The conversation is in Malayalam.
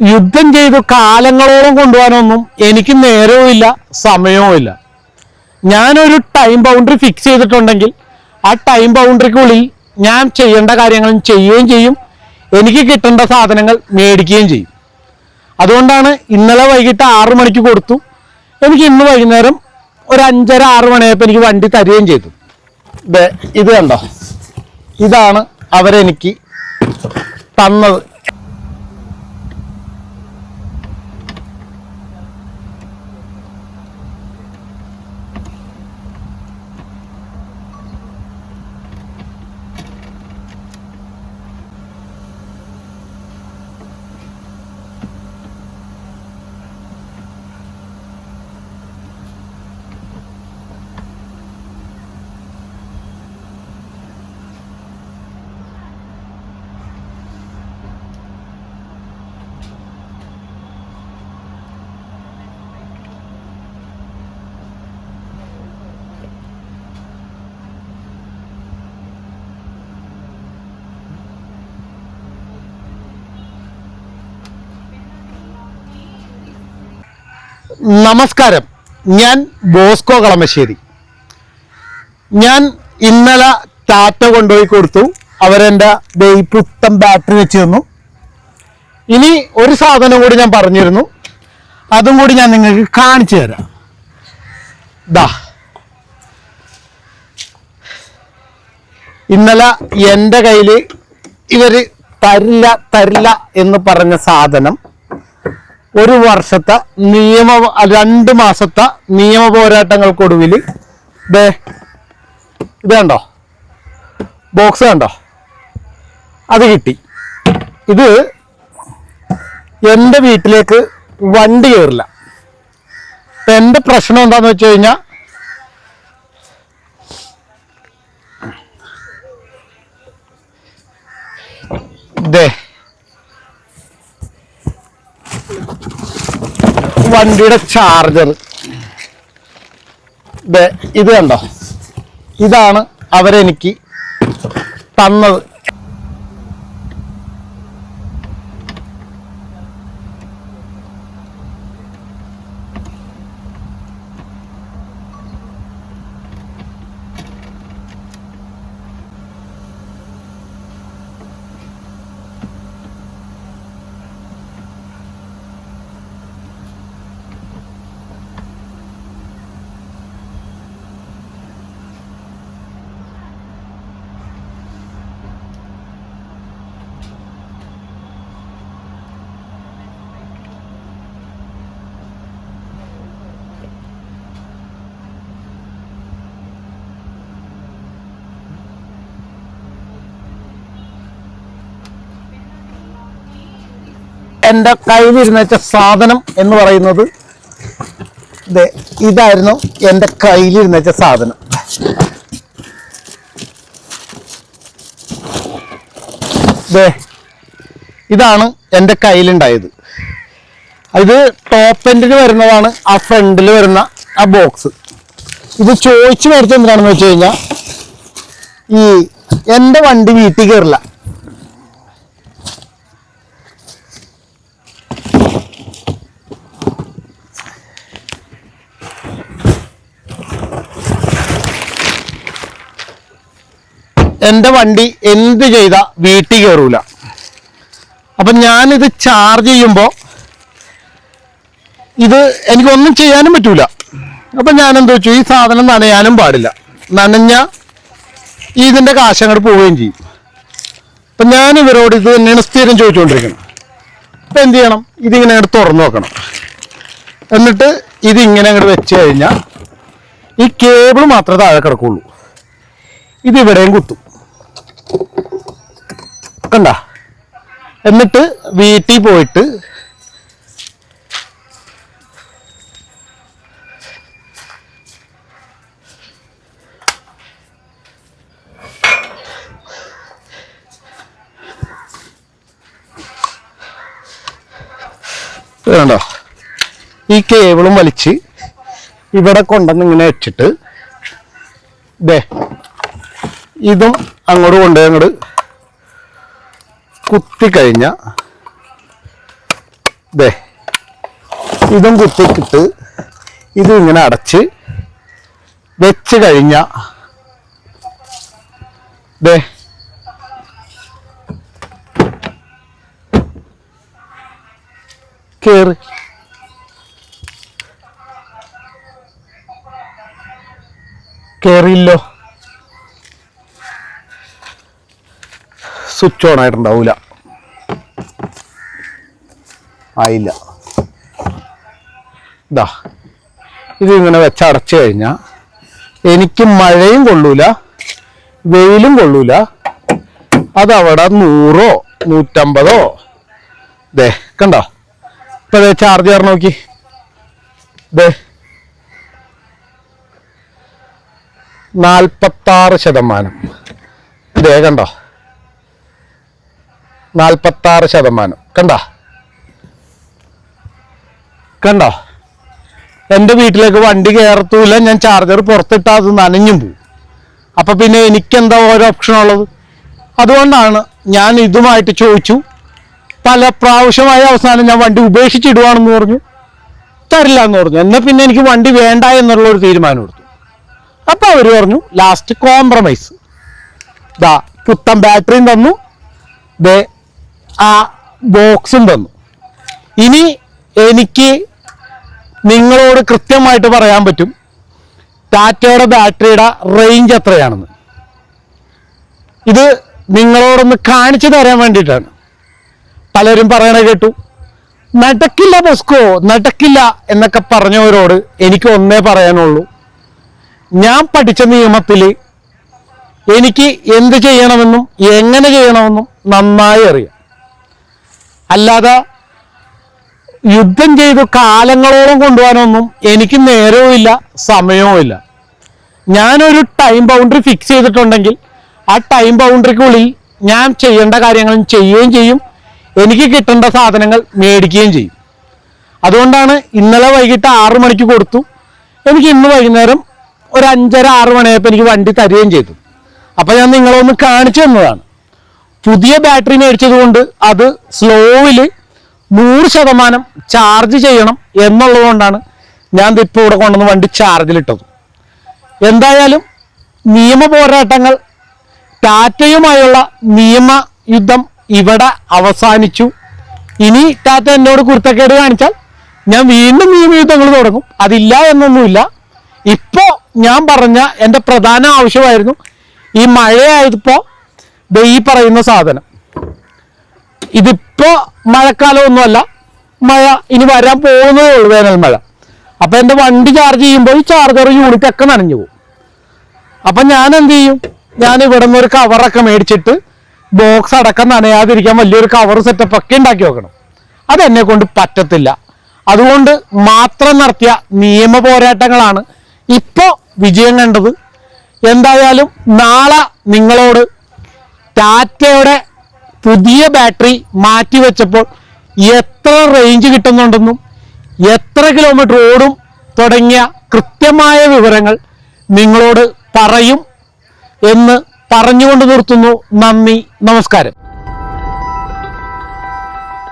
യുദ്ധം ചെയ്ത് കാലങ്ങളോളം കൊണ്ടുപോകാനൊന്നും എനിക്ക് നേരവും ഇല്ല സമയവും ഇല്ല. ഞാനൊരു ടൈം ബൗണ്ടറി ഫിക്സ് ചെയ്തിട്ടുണ്ടെങ്കിൽ ആ ടൈം ബൗണ്ടറിക്കുള്ളിൽ ഞാൻ ചെയ്യേണ്ട കാര്യങ്ങൾ ചെയ്യുകയും ചെയ്യും. എനിക്ക് കിട്ടേണ്ട സാധനങ്ങൾ മേടിക്കുകയും ചെയ്യും. അതുകൊണ്ടാണ് ഇന്നലെ വൈകിട്ട് ആറു മണിക്ക് കൊടുത്തു. എനിക്ക് ഇന്ന് വൈകുന്നേരം ഒരു അഞ്ചര ആറ് മണിയായപ്പോൾ എനിക്ക് വണ്ടി തരികയും ചെയ്തു. ഇത് കണ്ടോ? ഇതാണ് അവരെനിക്ക് തന്നത്. നമസ്കാരം. ഞാൻ ബോസ്കോ കളമശ്ശേരി. ഞാൻ ഇന്നലെ ടാറ്റ കൊണ്ടുപോയി കൊടുത്തു. അവരെന്റെ പുത്തൻ ബാറ്ററി വെച്ച് തന്നു. ഇനി ഒരു സാധനം കൂടി ഞാൻ പറഞ്ഞിരുന്നു. അതും കൂടി ഞാൻ നിങ്ങൾക്ക് കാണിച്ചു തരാം. ദാ. ഇന്നലെ എന്റെ കയ്യിൽ ഇവർ തരില്ല തരില്ല എന്ന് പറഞ്ഞ സാധനം ഒരു വർഷത്തെ നിയമ രണ്ട് മാസത്തെ നിയമ പോരാട്ടങ്ങൾക്കൊടുവിൽ ദേ ഇത് കണ്ടോ? ബോക്സ് കണ്ടോ? അത് കിട്ടി. ഇത് എന്റെ വീട്ടിലേക്ക് വണ്ടി കയറില്ല. ഇപ്പൊ എന്റെ പ്രശ്നം എന്താന്ന് വെച്ച് കഴിഞ്ഞാൽ ദേ വണ്ടിയുടെ ചാർജർ ഇത് കണ്ടോ? ഇതാണ് അവരെനിക്ക് തന്നത്. എന്റെ കയ്യിലിരുന്ന വെച്ച സാധനം എന്ന് പറയുന്നത് ഇതായിരുന്നു എന്റെ ഇരുന്ന സാധനം. ഇതാണ് എന്റെ കയ്യിലുണ്ടായത്. ഇത് ടോപ്പ് എൻഡിൽ വരുന്നതാണ് ആ ഫ്രണ്ടിൽ വരുന്ന ആ ബോക്സ് ഇത് ചോദിച്ചു മേടിച്ചത് എന്തിനാണെന്ന് വെച്ച് കഴിഞ്ഞാൽ ഈ എന്റെ വണ്ടി വീട്ടിൽ കയറില്ല എന്റെ വണ്ടി എന്ത് ചെയ്ത വീട്ടിൽ കയറൂല അപ്പൊ ഞാനിത് ചാർജ് ചെയ്യുമ്പോൾ ഇത് എനിക്കൊന്നും ചെയ്യാനും പറ്റൂല. ഞാൻ എന്താ വെച്ചു? ഈ സാധനം നനയാനും പാടില്ല. നനഞ്ഞ ഇതിന്റെ കാശ് അങ്ങോട്ട് പോവുകയും ചെയ്യും. അപ്പൊ ഞാൻ ഇവരോട് ഇത് തന്നെയാണ് സ്ഥിരം ചോദിച്ചുകൊണ്ടിരിക്കുന്നത് അപ്പൊ എന്ത് ചെയ്യണം? ഇതിങ്ങനെ അങ്ങോട്ട് തുറന്നു നോക്കണം. എന്നിട്ട് ഇതിങ്ങനെ അങ്ങോട്ട് വെച്ച് കഴിഞ്ഞാൽ ഈ കേബിൾ മാത്രമേ താഴെ കിടക്കുള്ളൂ. ഇതിവിടെയും കുത്തും. കണ്ട? എന്നിട്ട് വീട്ടിൽ പോയിട്ട് വേണ്ടോ ഈ കേബിളും വലിച്ച് ഇവിടെ കൊണ്ടുവന്ന് ഇങ്ങനെ വെച്ചിട്ട് ഇതും അങ്ങോട്ട് കൊണ്ടുപോയി അങ്ങോട്ട് കുത്തിക്കഴിഞ്ഞ ദേ ഇതും കുത്തിക്കിട്ട് ഇത് ഇങ്ങനെ അടച്ച് വെച്ച് കഴിഞ്ഞ ദേ കേറ്. കേറിയില്ലോ. സ്വിച്ച് ഓൺ ആയിട്ടുണ്ടാവൂല. ആയില്ല. ഇതാ ഇത് ഇങ്ങനെ വെച്ച് അടച്ചു കഴിഞ്ഞാൽ എനിക്ക് മഴയും കൊള്ളൂല വെയിലും കൊള്ളൂല. അതവിടെ നൂറോ നൂറ്റമ്പതോ? ദേ കണ്ടോ? ഇപ്പൊ ദേ ചാർജ് കയറി നോക്കി. ദേ നാൽപ്പത്താറ് ശതമാനം. ദേ കണ്ടോ? നാൽപ്പത്താറ് ശതമാനം. കണ്ട? കണ്ട? എന്റെ വീട്ടിലേക്ക് വണ്ടി കയറത്തൂല ഞാൻ ചാർജർ പുറത്തിട്ടാ അത് നനഞ്ഞും പോവും. അപ്പൊ പിന്നെ എനിക്കെന്താ ഓരോ ഓപ്ഷൻ ഉള്ളത്? അതുകൊണ്ടാണ് ഞാൻ ഇതുമായിട്ട് ചോദിച്ചു. പല പ്രാവശ്യമായ അവസാനം ഞാൻ വണ്ടി ഉപേക്ഷിച്ചിടുവാണെന്ന് പറഞ്ഞു. തരില്ല എന്ന് പറഞ്ഞു. എന്നാൽ പിന്നെ എനിക്ക് വണ്ടി വേണ്ട എന്നുള്ള ഒരു തീരുമാനം എടുത്തു. അപ്പൊ അവർ പറഞ്ഞു ലാസ്റ്റ് കോംപ്രമൈസ് ദാ പുത്തൻ ബാറ്ററിയും തന്നു. ദേ ആ ബോക്സും തന്നു. ഇനി എനിക്ക് നിങ്ങളോട് കൃത്യമായിട്ട് പറയാൻ പറ്റും ടാറ്റയുടെ ബാറ്ററിയുടെ റേഞ്ച് എത്രയാണെന്ന്. ഇത് നിങ്ങളോടൊന്ന് കാണിച്ചു തരാൻ വേണ്ടിയിട്ടാണ്. പലരും പറയണ കേട്ടു നടക്കില്ല ബസ്കോ നടക്കില്ല എന്നൊക്കെ പറഞ്ഞവരോട് എനിക്ക് ഒന്നേ പറയാനുള്ളൂ. ഞാൻ പഠിച്ച നിയമത്തിൽ എനിക്ക് എന്ത് ചെയ്യണമെന്നും എങ്ങനെ ചെയ്യണമെന്നും നന്നായി അറിയാം. അല്ലാതെ യുദ്ധം ചെയ്ത് കാലങ്ങളോളം കൊണ്ടുപോകാനൊന്നും എനിക്ക് നേരവും ഇല്ല സമയവും ഇല്ല. ഞാനൊരു ടൈം ബൗണ്ടറി ഫിക്സ് ചെയ്തിട്ടുണ്ടെങ്കിൽ ആ ടൈം ബൗണ്ടറിക്കുള്ളിൽ ഞാൻ ചെയ്യേണ്ട കാര്യങ്ങൾ ചെയ്യുകയും ചെയ്യും. എനിക്ക് കിട്ടേണ്ട സാധനങ്ങൾ മേടിക്കുകയും ചെയ്യും. അതുകൊണ്ടാണ് ഇന്നലെ വൈകിട്ട് ആറു മണിക്ക് കൊടുത്തു. എനിക്ക് ഇന്ന് വൈകുന്നേരം ഒരു അഞ്ചര ആറ് മണിയായപ്പോൾ എനിക്ക് വണ്ടി തരികയും ചെയ്തു. അപ്പോൾ ഞാൻ നിങ്ങളൊന്ന് കാണിച്ചു തന്നതാണ്. പുതിയ ബാറ്ററി മേടിച്ചത് കൊണ്ട് അത് സ്ലോവിൽ നൂറ് ശതമാനം ചാർജ് ചെയ്യണം എന്നുള്ളത് കൊണ്ടാണ് ഞാൻ ഇപ്പോൾ ഇവിടെ കൊണ്ടുവന്ന് വണ്ടി ചാർജിലിട്ടത്. എന്തായാലും നിയമ പോരാട്ടങ്ങൾ ടാറ്റയുമായുള്ള നിയമ യുദ്ധം ഇവിടെ അവസാനിച്ചു. ഇനി ടാറ്റ എന്നോട് കുരുത്തക്കേട് കാണിച്ചാൽ ഞാൻ വീണ്ടും നിയമയുദ്ധങ്ങൾ തുടങ്ങും. അതില്ല എന്നൊന്നുമില്ല. ഇപ്പോൾ ഞാൻ പറഞ്ഞ എന്റെ പ്രധാന ആവശ്യമായിരുന്നു ഈ മഴയായപ്പോ ദേ ഈ പറയുന്ന സാധനം. ഇതിപ്പോ മഴക്കാലമൊന്നുമല്ല. മഴ ഇനി വരാൻ പോകുന്നതേ ഉള്ളൂ വേനൽ മഴ. അപ്പൊ എന്റെ വണ്ടി ചാർജ് ചെയ്യുമ്പോൾ ഈ ചാർജർ യൂണിറ്റ് ഒക്കെ നനഞ്ഞു പോകും. അപ്പൊ ഞാൻ എന്ത് ചെയ്യും? ഞാൻ ഇവിടെ നിന്ന് ഒരു കവറൊക്കെ മേടിച്ചിട്ട് ബോക്സ് അടക്കം നനയാതിരിക്കാൻ വലിയൊരു കവർ സെറ്റപ്പ് ഒക്കെ ഉണ്ടാക്കി വെക്കണം. അതെന്നെ കൊണ്ട് പറ്റത്തില്ല. അതുകൊണ്ട് മാത്രം നടത്തിയ നിയമ പോരാട്ടങ്ങളാണ്. ഇപ്പോ വിജയം കണ്ടത്. എന്തായാലും നാളെ നിങ്ങളോട് ടാറ്റയുടെ പുതിയ ബാറ്ററി മാറ്റി വെച്ചപ്പോൾ എത്ര റേഞ്ച് കിട്ടുന്നുണ്ടെന്നും എത്ര കിലോമീറ്റർ ഓടും തുടങ്ങിയ കൃത്യമായ വിവരങ്ങൾ നിങ്ങളോട് പറയും എന്ന് പറഞ്ഞുകൊണ്ട് നിർത്തുന്നു. നന്ദി. നമസ്കാരം.